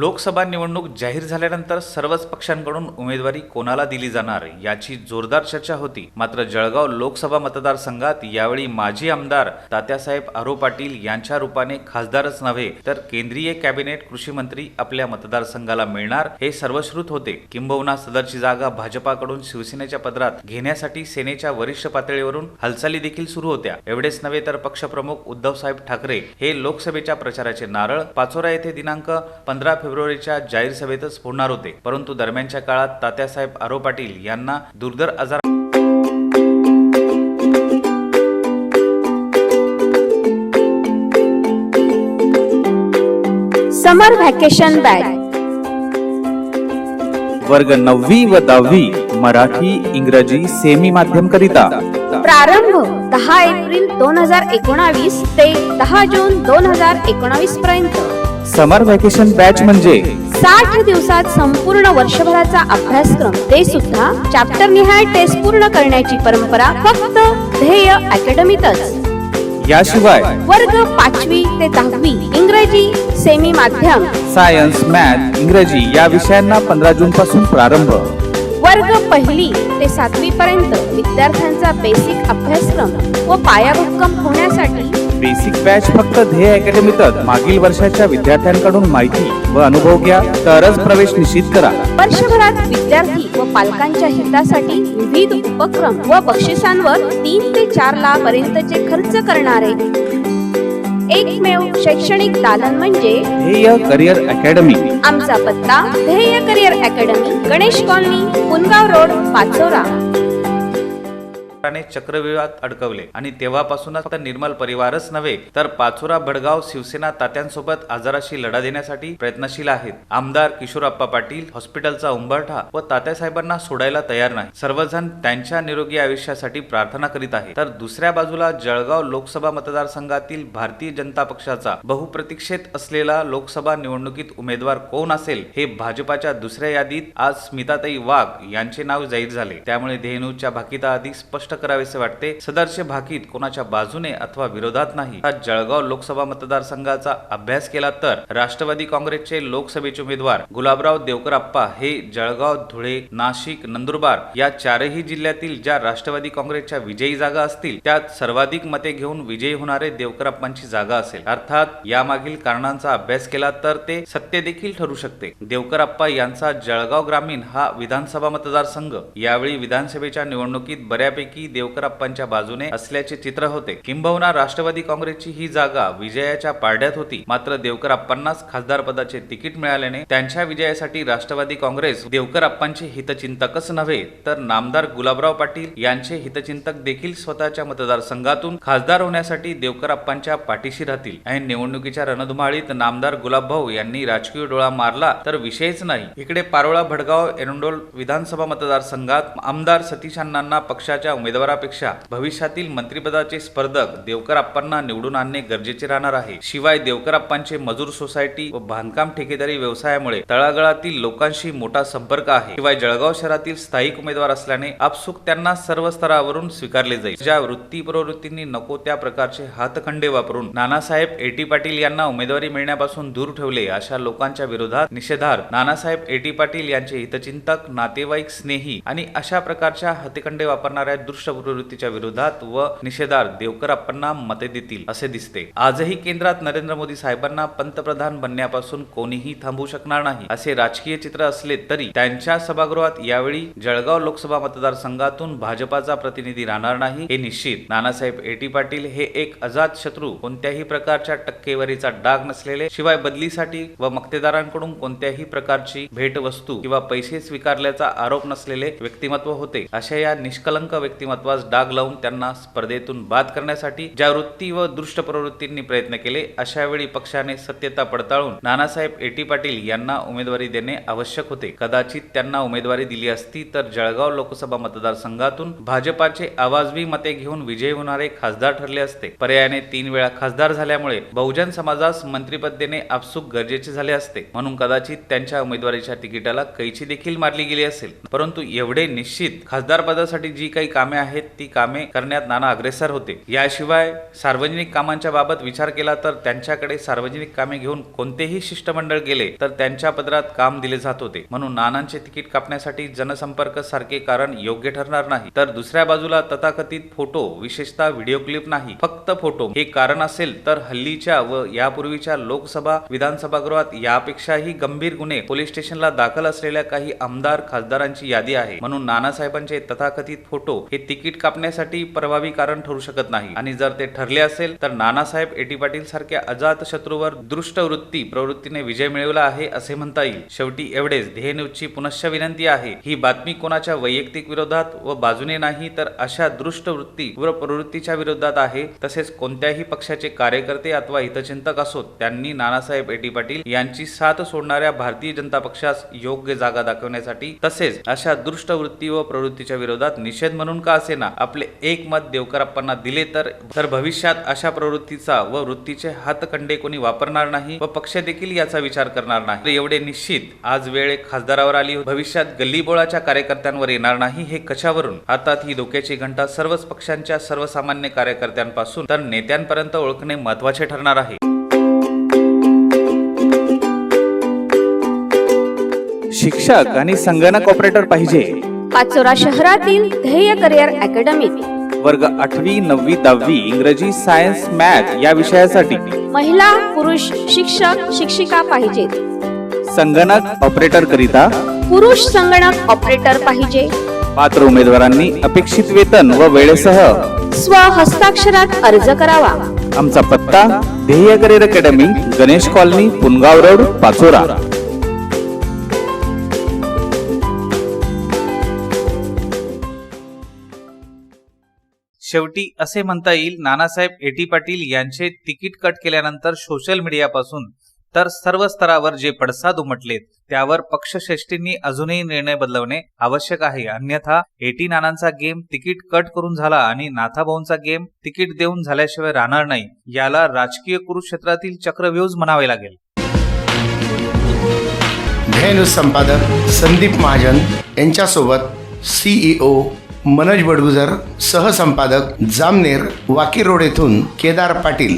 लोकसभा निवडणूक जाहीर झाल्यानंतर सर्वच पक्षांकडून उमेदवारी कोणाला दिली जाणार याची जोरदार चर्चा होती. मात्र जळगाव लोकसभा मतदारसंघात यावेळी माजी आमदार तात्यासाहेब आरो पाटील यांच्या रूपाने खासदारच नव्हे तर केंद्रीय कॅबिनेट कृषी मंत्री आपल्या मतदारसंघाला मिळणार हे सर्वश्रुत होते. किंबहुना सदरची जागा भाजपाकडून शिवसेनेच्या पदरात घेण्यासाठी सेनेच्या वरिष्ठ पातळीवरून हालचाली देखील सुरू होत्या. एवढेच नव्हे तर पक्षप्रमुख उद्धवसाहेब ठाकरे हे लोकसभेच्या प्रचाराचे नारळ पाचोरा येथे दिनांक पंधरा फेब्रुवारीच्या जाहीर सभेतच फोडणार होते. परंतु दरम्यानच्या काळात तात्यासाहेब आरो पाटील यांना दुर्धर आजार समर व्हॅकेशन बॅग वर्ग नववी व दहावी मराठी इंग्रजी सेमी माध्यम करिता. प्रारंभ दहा एप्रिल दोन हजार एकोणावीस ते दहा जून दोन हजार एकोणावीस पर्यंत. समर व्हॅकेशन बॅच म्हणजे? साठ दिवसात संपूर्ण वर्षभराचा अभ्यासक्रम ते सुद्धा चॅप्टर निहाय टेस्ट पूर्ण करण्याची परंपरा फक्त ध्येय अकॅडमीतच याशिवाय वर्ग पाचवी ते दहावी इंग्रजी सेमी माध्यम सायन्स मॅथ इंग्रजी या विषयांना पंधरा जून पासून प्रारंभ. वर्ग पहिली ते सातवी पर्यंत विद्यार्थ्यांचा बेसिक अभ्यासक्रम व पायाभक्कम होण्यासाठी बेसिक बॅच फक्त ध्येय अकॅडमीतच मागील वर्षाच्या विद्यार्थ्यांकडून माहिती व अनुभव घ्या. तरच प्रवेश निश्चित करा. वर्षभरात विद्यार्थी व पालकांच्या हितासाठी विविध उपक्रम व बक्षिसांवर तीन ते चार लाख पर्यंतचे खर्च करणारे एकमेव शैक्षणिक दालन म्हणजे ध्येय करिअर अकॅडमी. आमचा पत्ता Dhyey career academy Ganesh colony Pungaon road Pachora. ने चक्रव्यूहात अडकवले. आणि तेव्हापासूनच फक्त निर्मल परिवारच नव्हे तर पाचोरा भडगाव शिवसेना तात्यांसोबत आजाराशी लढा देण्यासाठी प्रयत्नशील आहेत. आमदार किशोरप्पा पाटील हॉस्पिटलचा उंबरठा व तात्यासाहेबांना सोडायला तयार नाही. सर्वजण त्यांच्या निरोगी आयुष्यासाठी प्रार्थना करीत आहेत. तर दुसऱ्या बाजूला जळगाव लोकसभा मतदारसंघातील भारतीय जनता पक्षाचा बहुप्रतीक्षेत असलेला लोकसभा निवडणुकीत उमेदवार कोण असेल हे भाजपाच्या दुसऱ्या यादीत आज स्मिताताई वाघ यांचे नाव जाहीर झाले. त्यामुळे धेनूच्या भाकिता आधी स्पष्ट करावेसे वाटते. सदरचे भाकीत कोणाच्या बाजूने अथवा विरोधात नाही. हा जळगाव लोकसभा मतदारसंघाचा अभ्यास केला तर राष्ट्रवादी काँग्रेसचे लोकसभेचे उमेदवार गुलाबराव देवकरप्पा हे जळगाव धुळे नाशिक नंदुरबार या चारही जिल्ह्यातील ज्या राष्ट्रवादी काँग्रेसच्या विजयी जागा असतील त्यात सर्वाधिक मते घेऊन विजयी होणारे देवकरप्पांची जागा असेल. अर्थात यामागील कारणांचा अभ्यास केला तर ते सत्य देखील ठरू शकते. देवकरप्पा यांचा जळगाव ग्रामीण हा विधानसभा मतदारसंघ. यावेळी विधानसभेच्या निवडणुकीत बऱ्यापैकी देवकरप्पांच्या बाजूने असल्याचे चित्र होते. किंबहुना राष्ट्रवादी काँग्रेसची ही जागा विजयाच्या पारड्यात होती. मात्र देवकरप्पांनाच खासदार पदाचे तिकीट मिळाल्याने त्यांच्या विजयासाठी राष्ट्रवादी काँग्रेस देवकरप्पांचे हितचिंतकच नव्हे तर नामदार गुलाबराव पाटील यांचे हितचिंतक देखील स्वतःच्या मतदारसंघातून खासदार होण्यासाठी देवकरप्पांच्या पाठीशी राहतील. आणि निवडणुकीच्या रणधुमाळीत नामदार गुलाबभाऊ यांनी राजकीय डोळा मारला तर विषयच नाही. इकडे पारोळा भडगाव एरंडोल विधानसभा मतदारसंघात आमदार सतीश अण्णांना पक्षाच्या उमेदवारापेक्षा भविष्यातील मंत्रिपदाचे स्पर्धक देवकरप्पांना निवडून आणणे गरजेचे राहणार आहे. शिवाय देवकरप्पांचे मजूर सोसायटी व बांधकाम ठेकेदारी व्यवसायामुळे तळागाळातील लोकांशी मोठा संपर्क आहे. शिवाय जळगाव शहरातील स्थायिक उमेदवार असल्याने आपसुक त्यांना सर्व स्तरावरून स्वीकारले जाईल. ज्या वृत्ती प्रवृत्तींनी नको त्या प्रकारचे हातखंडे वापरून नानासाहेब एटी पाटील यांना उमेदवारी मिळण्यापासून दूर ठेवले अशा लोकांच्या विरोधात निषेधार्थ नानासाहेब एटी पाटील यांचे हितचिंतक नातेवाईक स्नेही आणि अशा प्रकारच्या हातखंडे वापरणाऱ्या दुष्ट प्रवृत्तीच्या विरोधात व निषेधार्थ देवकरप्पांना मते देतील असे दिसते. आजही केंद्रात नरेंद्र मोदी साहेबांना पंतप्रधान बनण्यापासून कोणीही थांबू शकणार नाही असे राजकीय चित्र असले तरी त्यांच्या सभागृहात यावेळी जळगाव लोकसभा मतदारसंघातून भाजपाचा प्रतिनिधी राहणार नाही हे निश्चित. नानासाहेब एटी पाटील हे एक अजात शत्रू. कोणत्याही प्रकारच्या टक्केवारीचा डाग नसलेले शिवाय बदलीसाठी व मक्तेदारांकडून कोणत्याही प्रकारची भेटवस्तू किंवा पैसे स्वीकारल्याचा आरोप नसलेले व्यक्तिमत्व होते. अशा या निष्कलंक व्यक्तिमत्वास डाग लावून त्यांना स्पर्धेतून बाद करण्यासाठी ज्या वृत्ती व दृष्ट प्रवृत्तींनी प्रयत्न केले अशा वेळी पक्षाने सत्यता पडताळून नानासाहेब एटी पाटील यांना उमेदवारी देणे आवश्यक होते. कदाचित त्यांना उमेदवारी दिली असती तर जळगाव लोकसभा मतदारसंघातून भाजपाचे आवाजवी मते घेऊन विजयी होणारे खासदार ठरले असते. पर्यायाने तीन वेळा खासदार झाल्यामुळे बहुजन समाजास मंत्रीपद देणे आपसूक गरजेचे झाले असते. म्हणून कदाचित त्यांच्या उमेदवारीच्या तिकिटाला कैची देखील मारली गेली असेल. परंतु एवढे निश्चित खासदार पदासाठी जी काही कामे आहेत ती कामे करण्यात नाना अग्रेसर होते. याशिवाय सार्वजनिक कामांच्या बाबत विचार केला तर त्यांच्याकडे सार्वजनिक कामे घेऊन कोणतेही शिष्टमंडळ गेले तर त्यांच्या पदरात काम दिले जात होते. म्हणून नानांचे तिकीट कापण्यासाठी जनसंपर्क सारखे कारण योग्य ठरणार नाही. तर दुसऱ्या बाजूला तथाकथित फोटो विशेषतः व्हिडिओ क्लिप नाही फक्त फोटो. हे कारण असेल तर हल्लीच्या व यापूर्वीच्या लोकसभा विधानसभागृहात यापेक्षाही गंभीर गुन्हे पोलीस स्टेशनला दाखल असलेल्या काही आमदार खासदारांची यादी आहे. म्हणून नानासाहेबांचे तथाकथित फोटो हे तिकीट कापण्यासाठी प्रभावी कारण ठरू शकत नाही. आणि जर ते ठरले असेल तर नानासाहेब एटी पाटील सारख्या अजात शत्रूवर दृष्ट वृत्ती प्रवृत्तीने विजय मिळवला आहे असे म्हणता येईल. शेवटी एवढेच. ध्येय न्यूजची पुनश्च विनंती आहे. ही बातमी कोणाच्या वैयक्तिक विरोधात व बाजूने नाही तर अशा दृष्ट वृत्ती व प्रवृत्तीच्या विरोधात आहे तसेच कोणत्याही पक्षाचे कार्यकर्ते अथवा हितचिंतक असोत त्यांनी नानासाहेब एटी पाटील यांची साथ सोडणाऱ्या भारतीय जनता पक्षास योग्य जागा दाखवण्यासाठी तसेच अशा दृष्ट वृत्ती व प्रवृत्तीच्या विरोधात निषेध म्हणून का असेना आपले एक मत देवकराप्पांना दिले तर तर भविष्यात अशा प्रवृत्तीचा व वृत्तीचे हातखंडे कोणी वापरणार नाही व पक्ष देखील याचा विचार करणार नाही. एवढे निश्चित आज वेळ खासदारावर आली भविष्यात गल्लीबोळाच्या कार्यकर्त्यांवर येणार नाही हे कशावरून? हातात ही धोक्याची घंटा सर्वच पक्षांच्या सर्वसामान्य कार्यकर्त्यांपासून तर नेत्यांपर्यंत ओळखणे महत्त्वाचे ठरणार आहे. शिक्षक आणि संगणक ऑपरेटर पाहिजे. पाचोरा शहरातील ध्येय करिअर अकॅडमीत वर्ग आठवी नववी दहावी इंग्रजी सायन्स मॅथ या विषयासाठी. महिला पुरुष शिक्षक शिक्षिका पाहिजेत संगणक ऑपरेटर करिता. पुरुष संगणक ऑपरेटर पाहिजे. पात्र उमेदवारांनी अपेक्षित वेतन व वेळेसह. स्व हस्ताक्षरात अर्ज करावा. आमचा पत्ता Dhyey career academy Ganesh colony Pungaon road Pachora. शेवटी असे म्हणता येईल नानासाहेब एटी पाटील यांचे तिकीट कट केल्यानंतर सोशल मीडियापासून तर सर्व स्तरावर जे पडसाद उमटलेत त्यावर पक्षश्रेष्ठींनी अजूनही निर्णय बदलवणे आवश्यक आहे. अन्यथा एटी नानांचा गेम तिकीट कट करून झाला आणि नाथाभाऊंचा गेम तिकीट देऊन झाल्याशिवाय राहणार नाही याला राजकीय कुरुक्षेत्रातील चक्रव्यूज म्हणावे लागेल. ध्येय संपादक संदीप महाजन यांच्यासोबत सीईओ मनोज बडगुजर सहसंपादक जामनेर वाकी रोड येथून केदार पाटील.